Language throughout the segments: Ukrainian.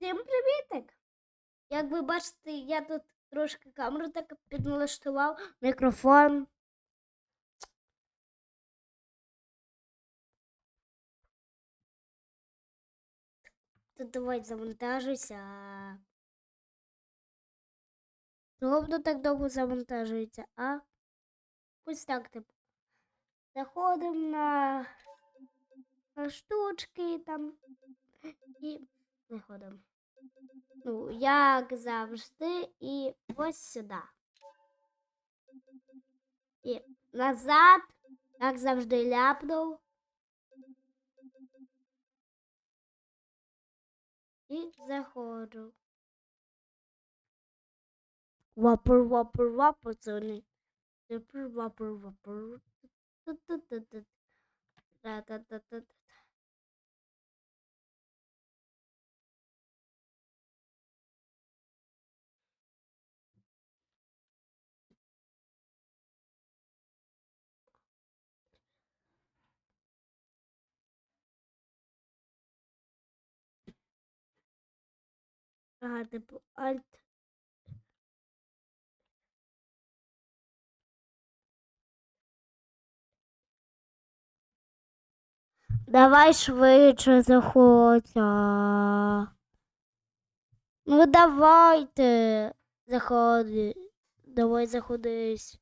Всім привітик! Як ви бачите, я тут трошки камеру так підналаштував, мікрофон. Тут давай завантажуйся. Чого воно так довго завантажується, а? Ось так типу. Заходимо на, на штучки там і заходимо. Ну, як завжди, і ось сюди. І назад, як завжди, ляпнув. І заходжу. Вапор, вапор, вапор, це вони. Вапор, вапор, вапор. Ту-ту-ту-ту. Та-та-та-та. Ага, типу, альт. Давай швидше заходь. Ну давайте. Заходи. Давай заходись.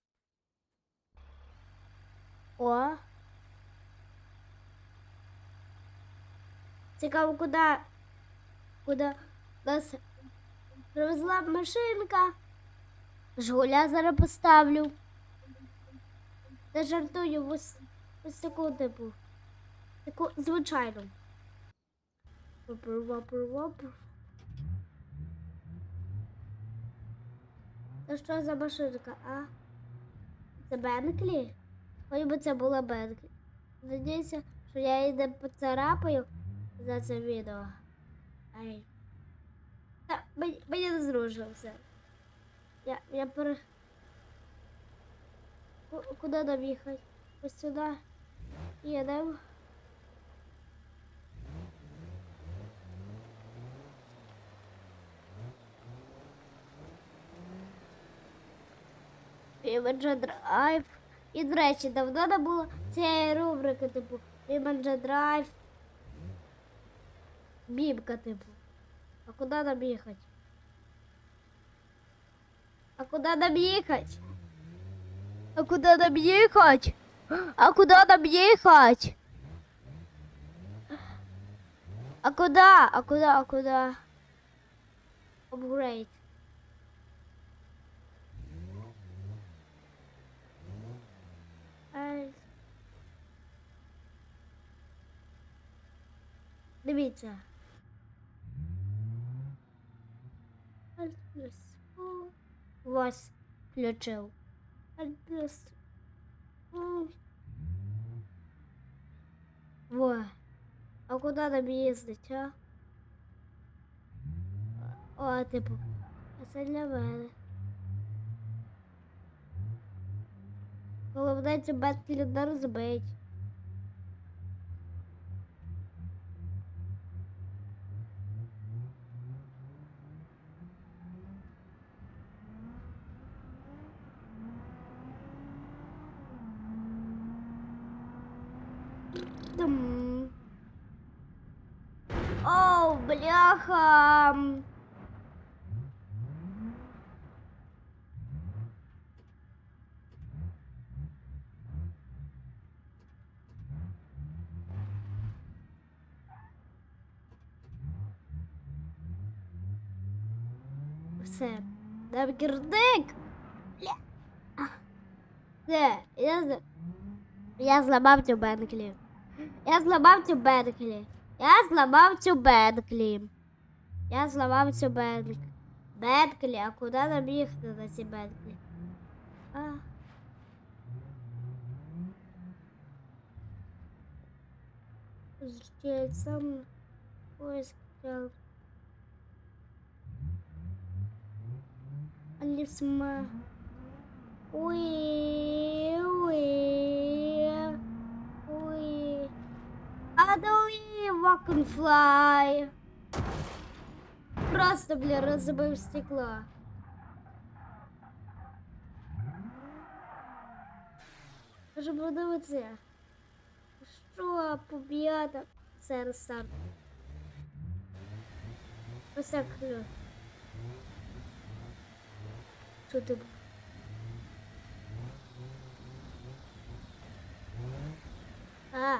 О. Цікаво, куди? Куди нас привезла машинка. Жгуля зараз поставлю. Та жартую, ось, ось таку типу. Таку звичайну. Вапор. Це що за машинка, а? Це Бенклі? Хоч би це була Бенклі. Надіюся, що я її не поцарапаю за це відео. Ай. Та, мені, не зручно все. Я, я пере... Куди нам їхати? Ось сюди. Їдемо. Імаджа драйв. І, до речі, давно не було цієї рубрики, типу, Імаджа драйв. Бібка, типу. А куди нам їхати? А куди нам їхати? А куди нам їхати? А куди нам їхати? А куди? А куди? А? Апгрейд. Ай. Дивіться. Плюс Вас включив. Плюс Во. А куди нам їздить, а? О, типу. а Це для мене. Головне бетки не розбить. Оу, бляха. Все. Дам кирдик. Все, я, я зламав цю Бенклі. Я зламав цю Бенклі. Я зламав цю Бенклі. Я зламав цю Бенклі. Бенклі, а куди нам їхати на ці Бенклі? А. Ще сам поиск. Алисма. Уи, уи, don't walk and просто, блін, розбив стекло. Може подивитися. Що, побіда? Це рестарт. Ось так. е. Що ти? А.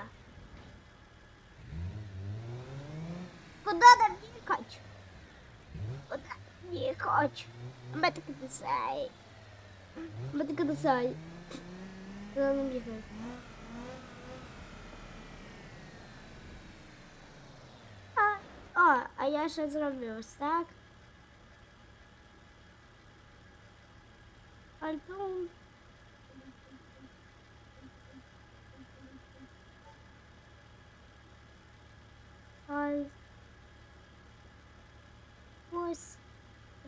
Куда нам ехать? Куда ехать? Мы так десай. Мы так десай. Куда нам ехать? А, а, я ще зроблю ось так. Альбом. Ай. Ось.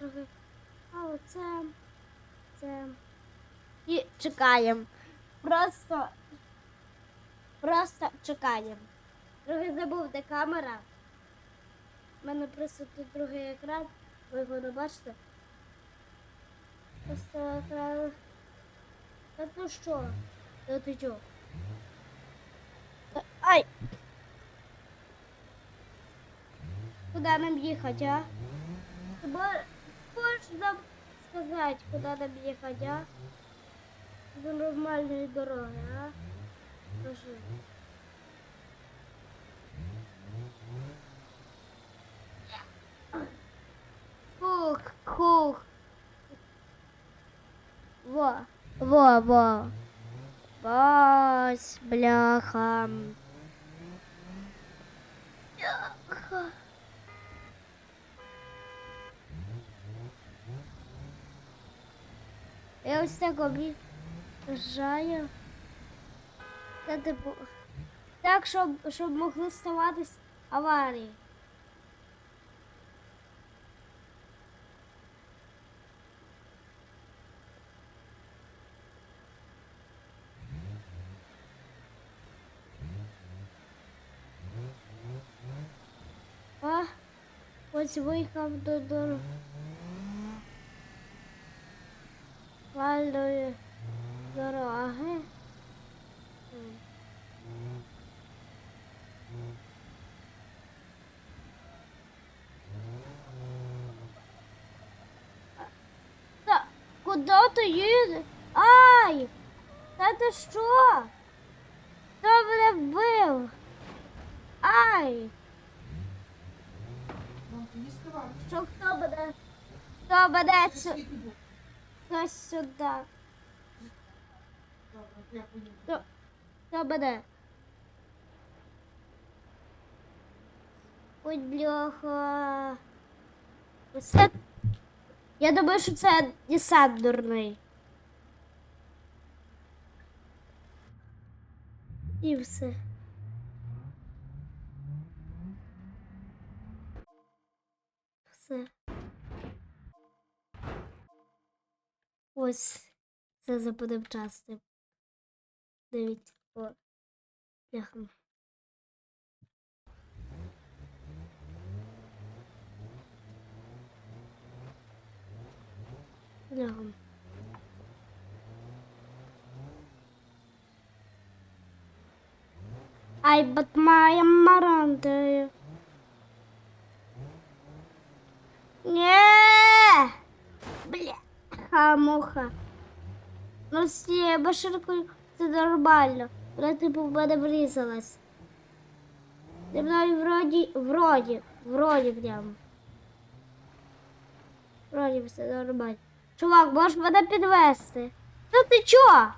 Трохи. А оце. Це. І чекаємо. Просто. Просто чекаємо. Трохи забув, де камера. У мене просто тут другий екран. Ви його не бачите. Просто екран. Та ну що? Та ти чого? Ай! Куда нам ехать, а? Ба- Можешь нам сказать, куда нам ехать, а? До нормальной дороги, а? Скажи. Хух, хух. Во, во, во. Бась, бляха. Бляха. Я ось так об'їжджаю. Та типу. Так, щоб, щоб могли ставатись аварії. А, ось виїхав до дороги. Вальдої дороги. Та куди ти їдеш? Ай! Та ти що? Хто мене вбив? Ай! Скривай. Що хто мене? Хто мене Хтось сюди? Добре, я мене? Ой, бляха. Це... Я думаю, що це десант дурний. І. Все. Ось це западив час. Дивіться, о, бляха. Бляха. Ай, Батмая Марантою. Не! Бля, муха. Ну всі, баширку це нормально. Вона типу в мене врізалась. Зі мною вроді, вроді, вроді прям. Вроді все нормально. Чувак, можеш мене підвести? Ну ти чо?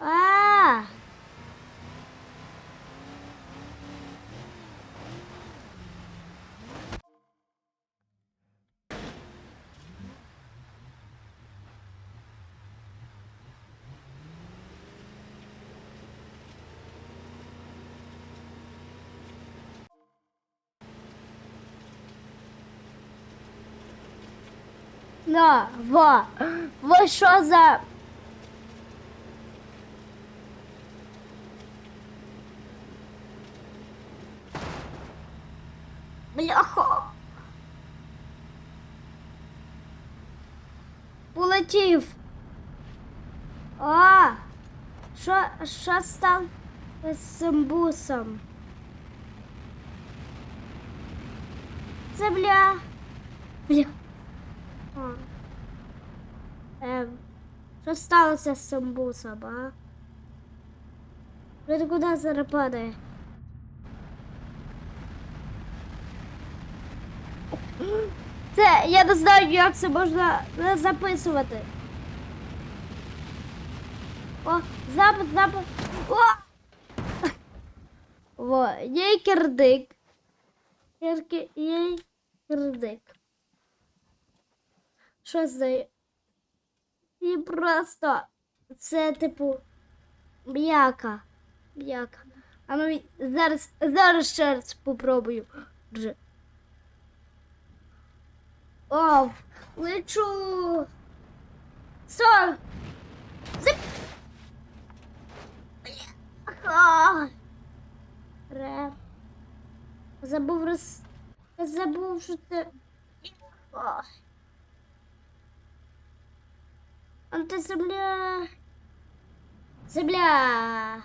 А! На, во. Ви що за. Бляха. Полетів. А, що, що стало з цим бусом? Земля. Бля. А. Ем, що сталося з цим бусом, а? Він куди зараз падає? Це я не знаю, як це можна записувати. О, запис, запис. О! Во, є кирдик. Тільки є кирдик. Що це? І просто це типу м'яка. М'яка. А ну зараз, зараз ще раз попробую. О, лечу. Сон. Зип. Ре. Забув роз... Забув, що це. Ой. Антиземля. Земля. Земля.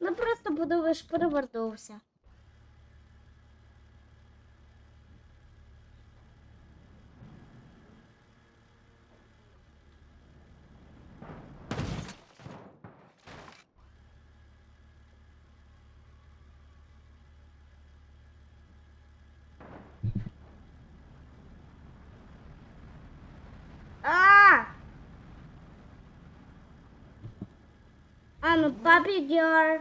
Ну просто подумаєш, перевернувся. А ну, папі girl.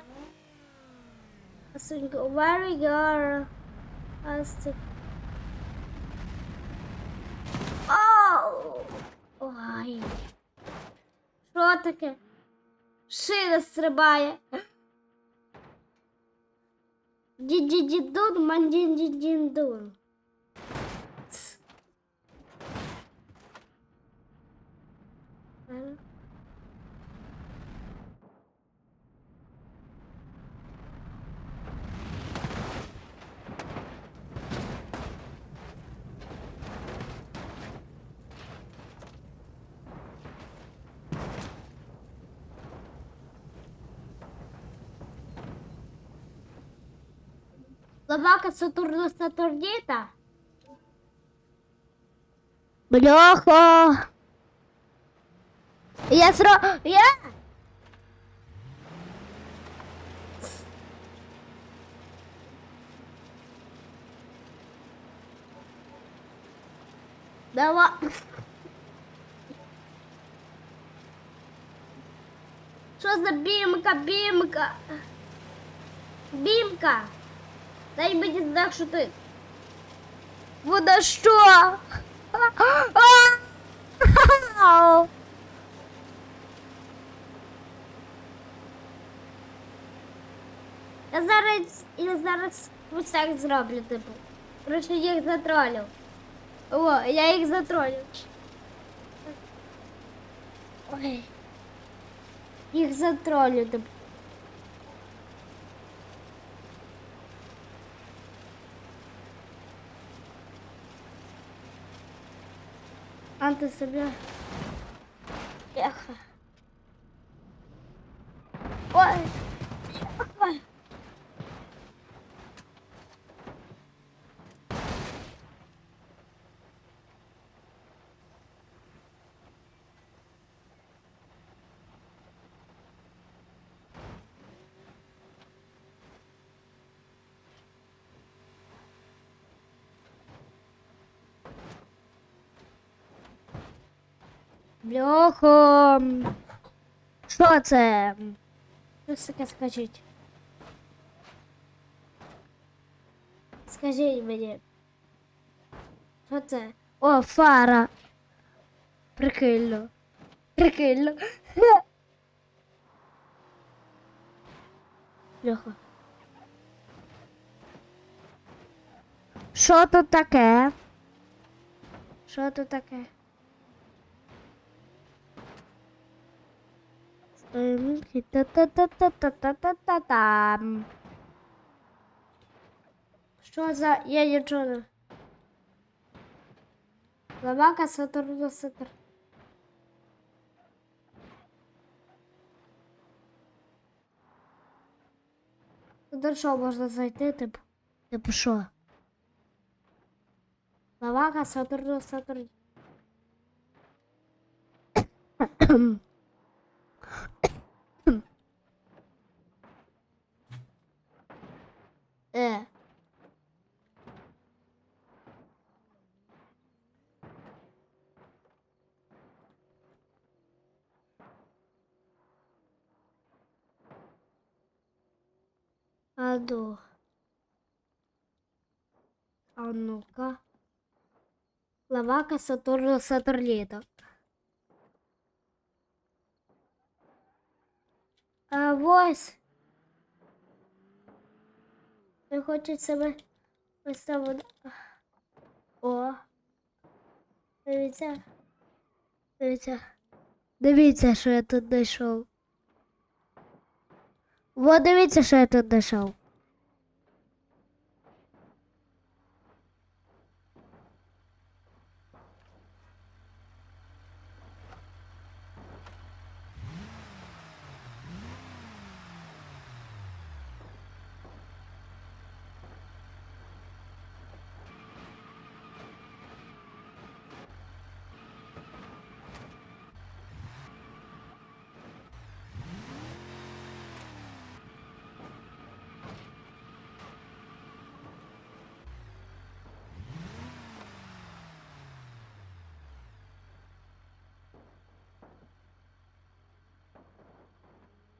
I think very girl. I think. Оу! Ой. Що таке? Шина стрибає. Ді-ді-ді-дун, мандін-ді-дін-дун. Ц. Собака Сатурна Сатурніта. Бляха. Я сро... Я... Давай. Що за бімка, бімка? Бімка. Дай мені знак, що ти. Вона що? Ау! Я зараз, я зараз ось так зроблю, типу. Короче, я їх затролю. О, я їх затролю. Ой. Їх затролю, типу. Анти себе. Еха. Ой. Ой. Бляха. Що це? Щось таке скажіть. Скажіть мені. Що це? О, фара. Прикольно. Прикольно. Бляха. Що тут таке? Що тут таке? Стоїмки. Та-та-та-та-та-та-та-там. Що за... Я не... Лавака, Сатурн, Сатурн. Туди що можна зайти, типу? Типу що? Лавака, Сатурн, Сатурн. Е. А ну. А ну-ка. Лавака Сатурна Сатурніта. А ось. Ви хочете себе поставити. О. Дивіться. Дивіться. Дивіться, що я тут знайшов. Во, дивіться, що я тут знайшов.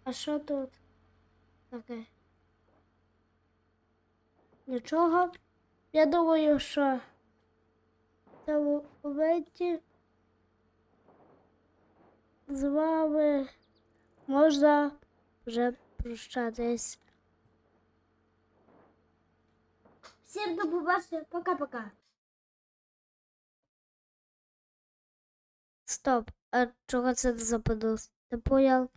А що тут? Таке. Нічого. Я думаю, що в моменті з вами можна вже прощатись. Всім до побачення. Пока-пока. Стоп. А чого це не западус? Ти поняв?